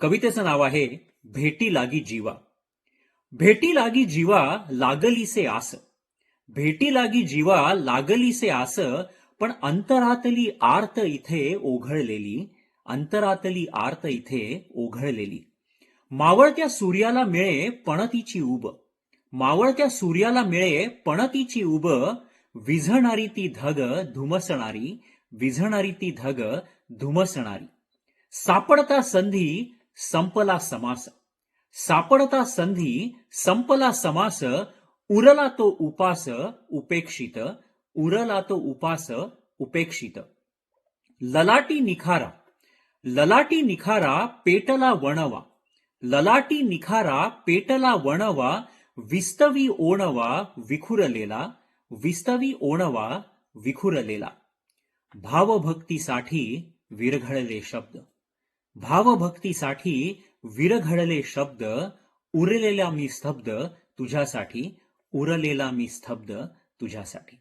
कवितेचं नाव आहे भेटी लागी जीवा. भेटी लागी जीवा लागलीसे आस. भेटी लागी जीवा लागलीसे आस पण अंतरातली आर्त इथे ओघळलेली अंतरातली आर्त इथे ओघळलेली. मावळत्या सूर्याला मिळे पणतीची उब. मावळत्या सूर्याला मिळे पणतीची उब विझणारी ती धग धुमसणारी विझणारी ती धग धुमसणारी. सापडता संधी संपला समास. सापडता संधी संपला समास उरला तो उपास उपेक्षित उरला तो उपास उपेक्षित. ललाटी निखारा ललाटी निखारा पेटला वणवा ललाटी निखारा पेटला वणवा विस्तवी ओणवा विखुरलेला विस्तवी ओणवा विखुरलेला. भावभक्तीसाठी विरघळले शब्द. भावभक्तीसाठी विरघडले शब्द उरलेला मी स्तब्ध तुझ्यासाठी उरलेला मी स्तब्ध तुझ्यासाठी.